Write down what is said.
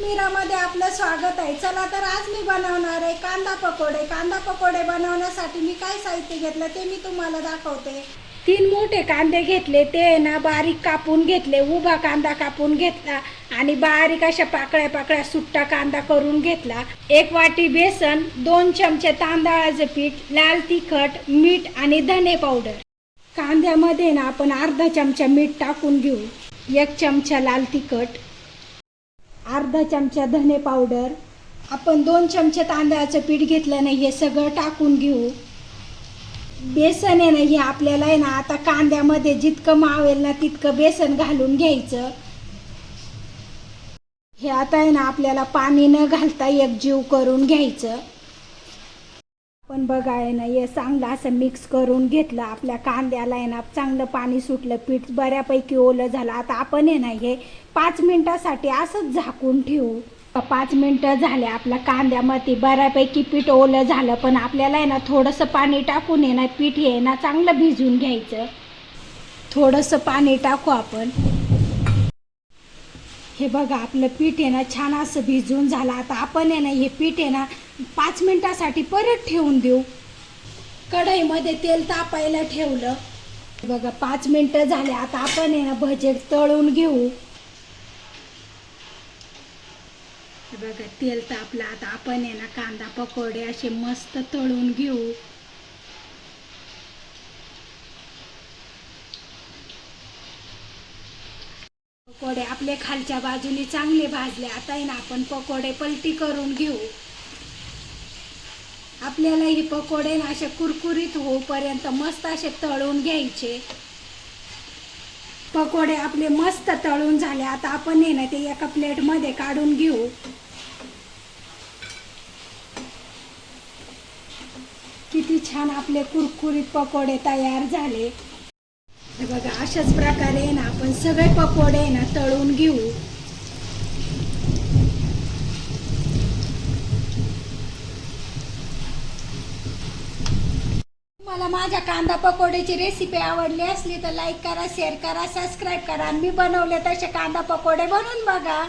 मीरामध्ये आपलं स्वागत आहे. चला तर आज मी बनवणार आहे कांदा पकोडे. कांदा पकोडे बनवण्यासाठी मी काय साहित्य घेतलं ते मी तुम्हाला दाखवते. तीन मोठे कांदे घेतले. ते ना बारीक कापून घेतले. उभा कांदा कापून घेतला आणि बारीक अशा पाकळ्या पाकळ्या सुट्टा कांदा करून घेतला. एक वाटी बेसन दोन चमचे तांदळाचं पीठ लाल तिखट मीठ आणि धने पावडर. कांद्यामध्ये ना आपण अर्धा चमचा मीठ टाकून घेऊ. एक चमचा लाल तिखट अर्धा चमचा धने पावडर आपण दोन चमचे तांदळाचं पीठ घेतलं नाही हे सगळं टाकून घेऊ. बेसन आहे ना हे आपल्याला आहे ना आता कांद्यामध्ये जितकं मावेल ना तितकं बेसन घालून घ्यायचं. हे आता आहे ना आपल्याला पाणी न घालता एक जीव करून घ्यायचं. पण बघा आहे ना हे चांगलं असं मिक्स करून घेतलं आपल्या कांद्याला आहे ना चांगलं पाणी सुटलं पीठ बऱ्यापैकी ओलं झालं. आता आपण आहे ना हे पाच मिनटासाठी असंच झाकून ठेवू. पाच मिनटं झाले आपल्या कांद्यामध्ये बऱ्यापैकी पीठ ओलं झालं पण आपल्याला आहे ना थोडंसं पाणी टाकून आहे ना पीठ हे ना चांगलं भिजून घ्यायचं. थोडंसं पाणी टाकू आपण. हे बघा आपलं पीठ आहे ना छान असं भिजून झालं. आता आपण आहे ना हे पीठ आहे ना पाच मिनिटासाठी परत ठेवून देऊ. कढईमध्ये तेल तापायला ठेवलं. बघा पाच मिनटं झाले. आता आपण आहे ना भजे तळून घेऊ. हे बघा तेल तापलं. आता आपण आहे ना कांदा पकोडे असे मस्त तळून घेऊ. पकोडे आपले खालच्या बाजूने चांगले भाजले. आता आहे ना आपण पकोडे पलटी करून घेऊ. आपल्याला हे पकोडे ना असे कुरकुरीत होऊपर्यंत मस्त असे तळून घ्यायचे. पकोडे आपले मस्त तळून झाले. आता आपण आहे ना ते एका प्लेटमध्ये काढून घेऊ. किती छान आपले कुरकुरीत पकोडे तयार झाले. हे बघा अशाच प्रकारे ना आपण सगळे पकोडे ना तळून घेऊ. मला माझ्या कांदा पकोड्याची रेसिपी आवडली असली तर लाईक करा शेअर करा सबस्क्राईब करा. आणि मी बनवले तसे कांदा पकोडे बनवून बघा.